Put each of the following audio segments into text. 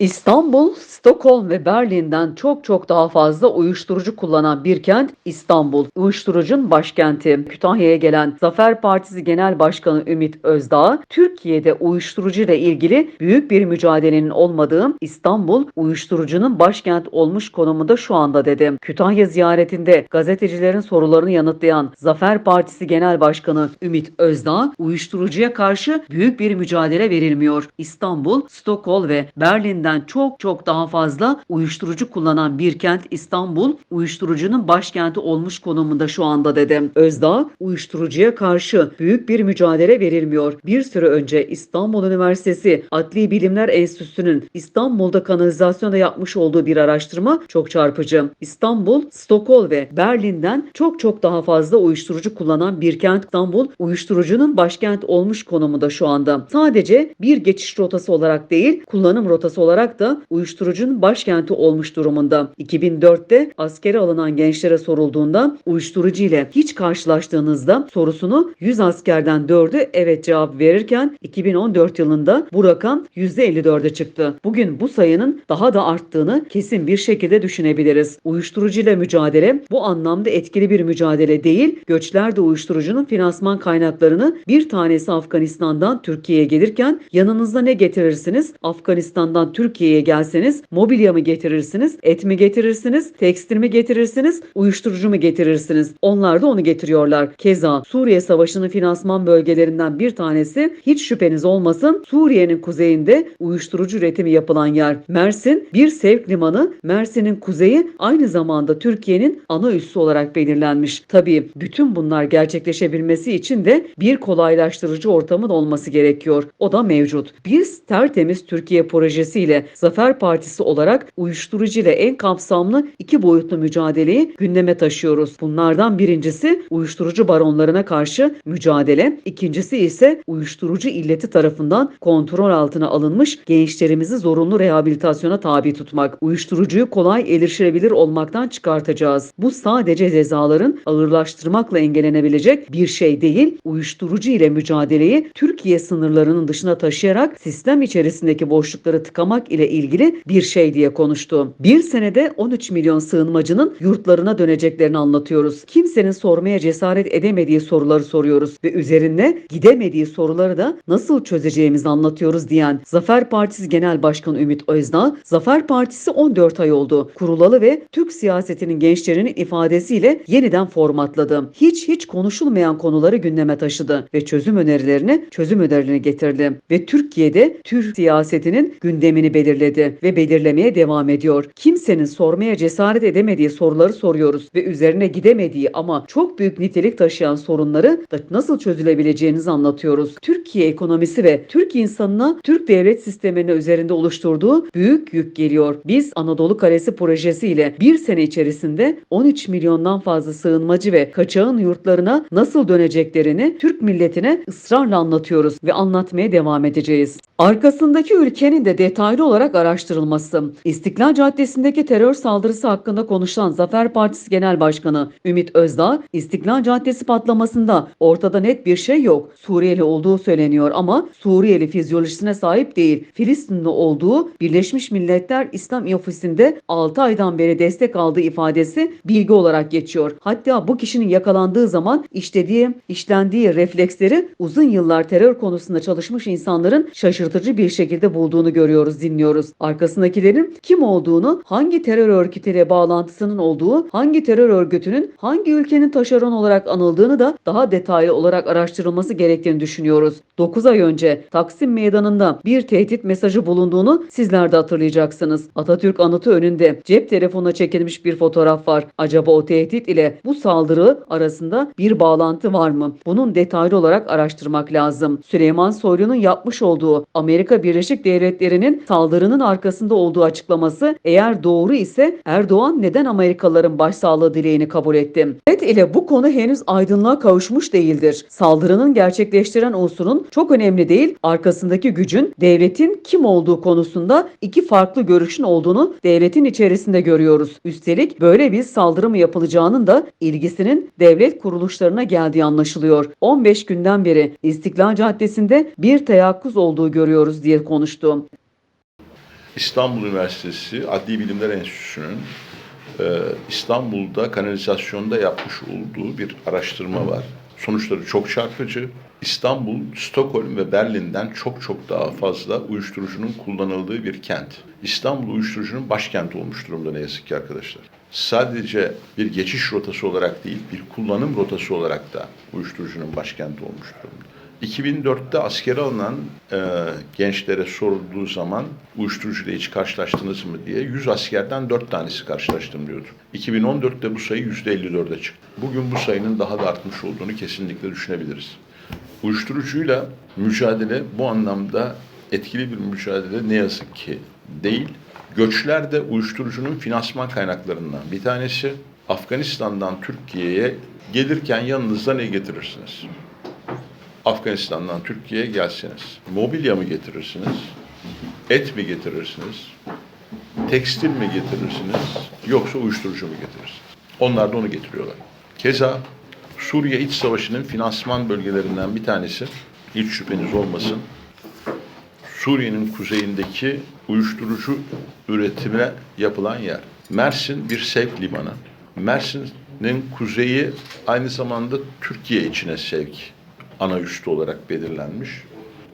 İstanbul, Stockholm ve Berlin'den çok çok daha fazla uyuşturucu kullanan bir kent İstanbul. Uyuşturucun başkenti. Kütahya'ya gelen Zafer Partisi Genel Başkanı Ümit Özdağ, Türkiye'de uyuşturucu ile ilgili büyük bir mücadelenin olmadığı İstanbul uyuşturucunun başkent olmuş konumunda şu anda dedi. Kütahya ziyaretinde gazetecilerin sorularını yanıtlayan Zafer Partisi Genel Başkanı Ümit Özdağ, uyuşturucuya karşı büyük bir mücadele verilmiyor. İstanbul, Stockholm ve Berlin'den çok çok daha fazla uyuşturucu kullanan bir kent İstanbul, uyuşturucunun başkenti olmuş konumunda şu anda dedi. Özdağ, uyuşturucuya karşı büyük bir mücadele verilmiyor. Bir süre önce İstanbul Üniversitesi Adli Bilimler Enstitüsü'nün İstanbul'da kanalizasyonda yapmış olduğu bir araştırma çok çarpıcı. İstanbul, Stockholm ve Berlin'den çok çok daha fazla uyuşturucu kullanan bir kent İstanbul, uyuşturucunun başkent olmuş konumunda şu anda. Sadece bir geçiş rotası olarak değil, kullanım rotası olarak da uyuşturucunun başkenti olmuş durumunda. 2004'te askere alınan gençlere sorulduğunda uyuşturucu ile hiç karşılaştığınızda sorusunu 100 askerden 4'ü evet cevap verirken 2014 yılında bu rakam %54'e çıktı. Bugün bu sayının daha da arttığını kesin bir şekilde düşünebiliriz. Uyuşturucu ile mücadele bu anlamda etkili bir mücadele değil, göçlerde uyuşturucunun finansman kaynaklarını bir tanesi Afganistan'dan Türkiye'ye gelirken yanınızda ne getirirsiniz? Afganistan'dan Türkiye'ye gelseniz mobilya mı getirirsiniz, et mi getirirsiniz, tekstil mi getirirsiniz, uyuşturucu mu getirirsiniz? Onlar da onu getiriyorlar. Keza Suriye Savaşı'nın finansman bölgelerinden bir tanesi hiç şüpheniz olmasın Suriye'nin kuzeyinde uyuşturucu üretimi yapılan yer. Mersin bir sevk limanı. Mersin'in kuzeyi aynı zamanda Türkiye'nin ana üssü olarak belirlenmiş. Tabii bütün bunlar gerçekleşebilmesi için de bir kolaylaştırıcı ortamın olması gerekiyor. O da mevcut. Biz tertemiz Türkiye projesiyle Zafer Partisi olarak uyuşturucu ile en kapsamlı iki boyutlu mücadeleyi gündeme taşıyoruz. Bunlardan birincisi uyuşturucu baronlarına karşı mücadele, ikincisi ise uyuşturucu illeti tarafından kontrol altına alınmış gençlerimizi zorunlu rehabilitasyona tabi tutmak. Uyuşturucuyu kolay erişilebilir olmaktan çıkartacağız. Bu sadece cezaların ağırlaştırmakla engellenebilecek bir şey değil, uyuşturucu ile mücadeleyi Türkiye sınırlarının dışına taşıyarak sistem içerisindeki boşlukları tıkamak ile ilgili bir şey diye konuştu. Bir senede 13 milyon sığınmacının yurtlarına döneceklerini anlatıyoruz. Kimsenin sormaya cesaret edemediği soruları soruyoruz ve üzerine gidemediği soruları da nasıl çözeceğimizi anlatıyoruz diyen Zafer Partisi Genel Başkanı Ümit Özdağ, Zafer Partisi 14 ay oldu. Kurulalı ve Türk siyasetinin gençlerinin ifadesiyle yeniden formatladı. Hiç hiç konuşulmayan konuları gündeme taşıdı ve çözüm önerilerini çözüm önerilerini getirdi. Ve Türkiye'de Türk siyasetinin gündemini belirledi ve belirlemeye devam ediyor. Kimsenin sormaya cesaret edemediği soruları soruyoruz ve üzerine gidemediği ama çok büyük nitelik taşıyan sorunları da nasıl çözülebileceğinizi anlatıyoruz. Türkiye ekonomisi ve Türk insanına Türk devlet sisteminin üzerinde oluşturduğu büyük yük geliyor. Biz Anadolu Kalesi projesiyle bir sene içerisinde 13 milyondan fazla sığınmacı ve kaçağın yurtlarına nasıl döneceklerini Türk milletine ısrarla anlatıyoruz ve anlatmaya devam edeceğiz. Arkasındaki ülkenin de detaylı olarak araştırılması. İstiklal Caddesi'ndeki terör saldırısı hakkında konuşulan Zafer Partisi Genel Başkanı Ümit Özdağ, İstiklal Caddesi patlamasında ortada net bir şey yok. Suriyeli olduğu söyleniyor ama Suriyeli fizyolojisine sahip değil. Filistinli olduğu Birleşmiş Milletler İslam Ofisi'nde 6 aydan beri destek aldığı ifadesi bilgi olarak geçiyor. Hatta bu kişinin yakalandığı zaman işlediği, işlendiği refleksleri uzun yıllar terör konusunda çalışmış insanların şaşırtıcı bir şekilde bulduğunu görüyoruz, dinliyoruz. Arkasındakilerin kim olduğunu, hangi terör örgütüyle bağlantısının olduğu, hangi terör örgütünün hangi ülkenin taşeron olarak anıldığını da daha detaylı olarak araştırılması gerektiğini düşünüyoruz. 9 ay önce Taksim Meydanı'nda bir tehdit mesajı bulunduğunu sizler de hatırlayacaksınız. Atatürk anıtı önünde cep telefonuna çekilmiş bir fotoğraf var. Acaba o tehdit ile bu saldırı arasında bir bağlantı var mı? Bunun detaylı olarak araştırmak lazım. Süleyman Soylu'nun yapmış olduğu Amerika Birleşik Devletleri'nin saldırının arkasında olduğu açıklaması eğer doğru ise Erdoğan neden Amerikalıların başsağlığı dileğini kabul etti? Evet ile bu konu henüz aydınlığa kavuşmuş değildir. Saldırının gerçekleştiren unsurun çok önemli değil, arkasındaki gücün devletin kim olduğu konusunda iki farklı görüşün olduğunu devletin içerisinde görüyoruz. Üstelik böyle bir saldırı mı yapılacağının da ilgisinin devlet kuruluşlarına geldiği anlaşılıyor. 15 günden beri İstiklal Caddesi'nde bir teyakkuz olduğu görüyoruz diye konuştu. İstanbul Üniversitesi Adli Bilimler Enstitüsü'nün e, İstanbul'da kanalizasyonda yapmış olduğu bir araştırma var. Sonuçları çok çarpıcı. İstanbul, Stockholm ve Berlin'den çok çok daha fazla uyuşturucunun kullanıldığı bir kent. İstanbul uyuşturucunun başkenti olmuş durumda ne yazık ki arkadaşlar. Sadece bir geçiş rotası olarak değil, bir kullanım rotası olarak da uyuşturucunun başkenti olmuş durumda. 2004'te askere alınan e, gençlere sorulduğu zaman uyuşturucuyla hiç karşılaştınız mı diye 100 askerden 4 tanesi karşılaştım diyordu. 2014'te bu sayı %54'e çıktı. Bugün bu sayının daha da artmış olduğunu kesinlikle düşünebiliriz. Uyuşturucuyla mücadele bu anlamda etkili bir mücadele ne yazık ki değil. Göçler de uyuşturucunun finansman kaynaklarından bir tanesi. Afganistan'dan Türkiye'ye gelirken yanınızda ne getirirsiniz? Afganistan'dan Türkiye'ye gelseniz mobilya mı getirirsiniz? Et mi getirirsiniz? Tekstil mi getirirsiniz? Yoksa uyuşturucu mu getirirsiniz? Onlar da onu getiriyorlar. Keza Suriye İç Savaşı'nın finansman bölgelerinden bir tanesi, hiç şüpheniz olmasın, Suriye'nin kuzeyindeki uyuşturucu üretime yapılan yer. Mersin bir sevk limanı. Mersin'in kuzeyi aynı zamanda Türkiye içine sevk ana üstü olarak belirlenmiş.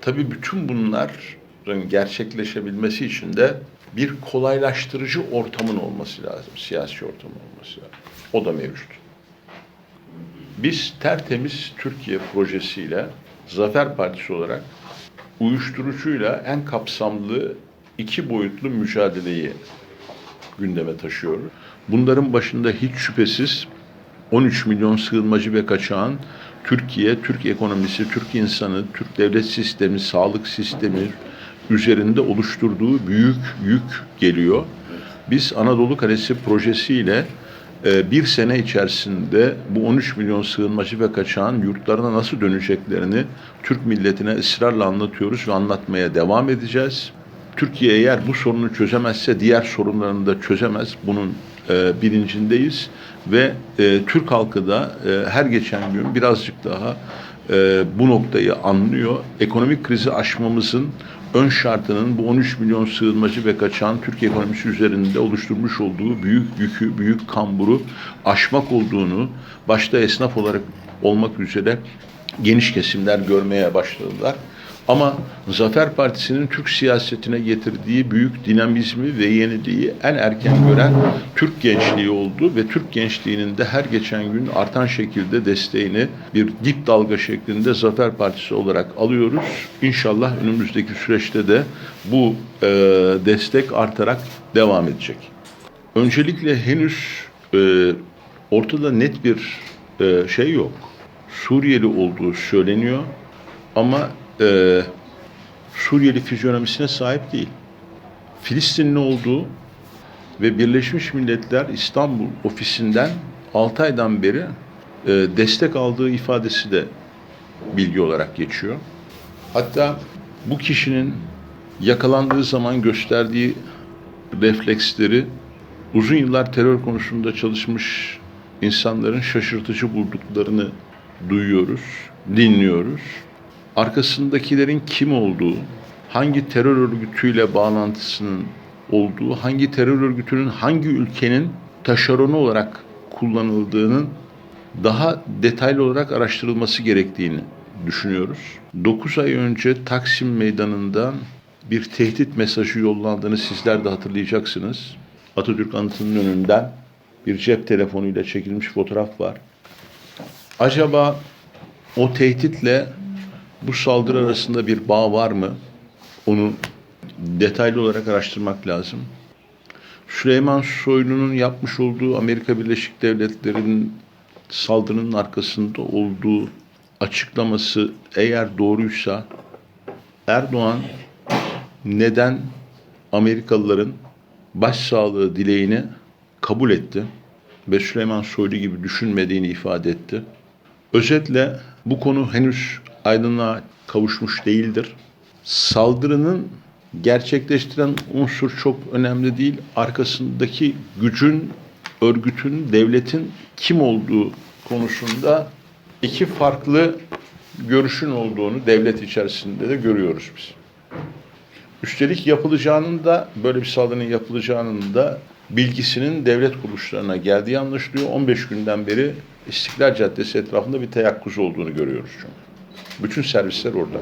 Tabii bütün bunların gerçekleşebilmesi için de bir kolaylaştırıcı ortamın olması lazım. Siyasi ortamın olması lazım. O da mevcut. Biz tertemiz Türkiye projesiyle Zafer Partisi olarak uyuşturucuyla en kapsamlı iki boyutlu mücadeleyi gündeme taşıyoruz. Bunların başında hiç şüphesiz 13 milyon sığınmacı ve kaçağın Türkiye, Türk ekonomisi, Türk insanı, Türk devlet sistemi, sağlık sistemi üzerinde oluşturduğu büyük yük geliyor. Biz Anadolu Kalesi projesiyle e, bir sene içerisinde bu 13 milyon sığınmacı ve kaçağın yurtlarına nasıl döneceklerini Türk milletine ısrarla anlatıyoruz ve anlatmaya devam edeceğiz. Türkiye eğer bu sorunu çözemezse diğer sorunlarını da çözemez. Bunun e, bilincindeyiz ve e, Türk halkı da e, her geçen gün birazcık daha e, bu noktayı anlıyor. Ekonomik krizi aşmamızın ön şartının bu 13 milyon sığınmacı ve kaçağın Türkiye ekonomisi üzerinde oluşturmuş olduğu büyük yükü, büyük kamburu aşmak olduğunu başta esnaf olarak olmak üzere geniş kesimler görmeye başladılar. Ama Zafer Partisi'nin Türk siyasetine getirdiği büyük dinamizmi ve yeniliği en erken gören Türk gençliği oldu ve Türk gençliğinin de her geçen gün artan şekilde desteğini bir dip dalga şeklinde Zafer Partisi olarak alıyoruz. İnşallah önümüzdeki süreçte de bu e, destek artarak devam edecek. Öncelikle henüz e, ortada net bir e, şey yok. Suriyeli olduğu söyleniyor ama e, Suriyeli fizyonomisine sahip değil. Filistinli olduğu ve Birleşmiş Milletler İstanbul ofisinden 6 aydan beri e, destek aldığı ifadesi de bilgi olarak geçiyor. Hatta bu kişinin yakalandığı zaman gösterdiği refleksleri uzun yıllar terör konusunda çalışmış insanların şaşırtıcı bulduklarını duyuyoruz, dinliyoruz arkasındakilerin kim olduğu, hangi terör örgütüyle bağlantısının olduğu, hangi terör örgütünün hangi ülkenin taşeronu olarak kullanıldığının daha detaylı olarak araştırılması gerektiğini düşünüyoruz. 9 ay önce Taksim Meydanı'ndan bir tehdit mesajı yollandığını sizler de hatırlayacaksınız. Atatürk Anıtı'nın önünden bir cep telefonuyla çekilmiş fotoğraf var. Acaba o tehditle bu saldırı arasında bir bağ var mı? Onu detaylı olarak araştırmak lazım. Süleyman Soylu'nun yapmış olduğu Amerika Birleşik Devletleri'nin saldırının arkasında olduğu açıklaması eğer doğruysa Erdoğan neden Amerikalıların başsağlığı dileğini kabul etti ve Süleyman Soylu gibi düşünmediğini ifade etti. Özetle bu konu henüz aydınlığa kavuşmuş değildir. Saldırının gerçekleştiren unsur çok önemli değil. Arkasındaki gücün, örgütün, devletin kim olduğu konusunda iki farklı görüşün olduğunu devlet içerisinde de görüyoruz biz. Üstelik yapılacağının da böyle bir saldırının yapılacağının da bilgisinin devlet kuruluşlarına geldiği anlaşılıyor. 15 günden beri İstiklal Caddesi etrafında bir teyakkuz olduğunu görüyoruz çünkü. Bütün servisler orada.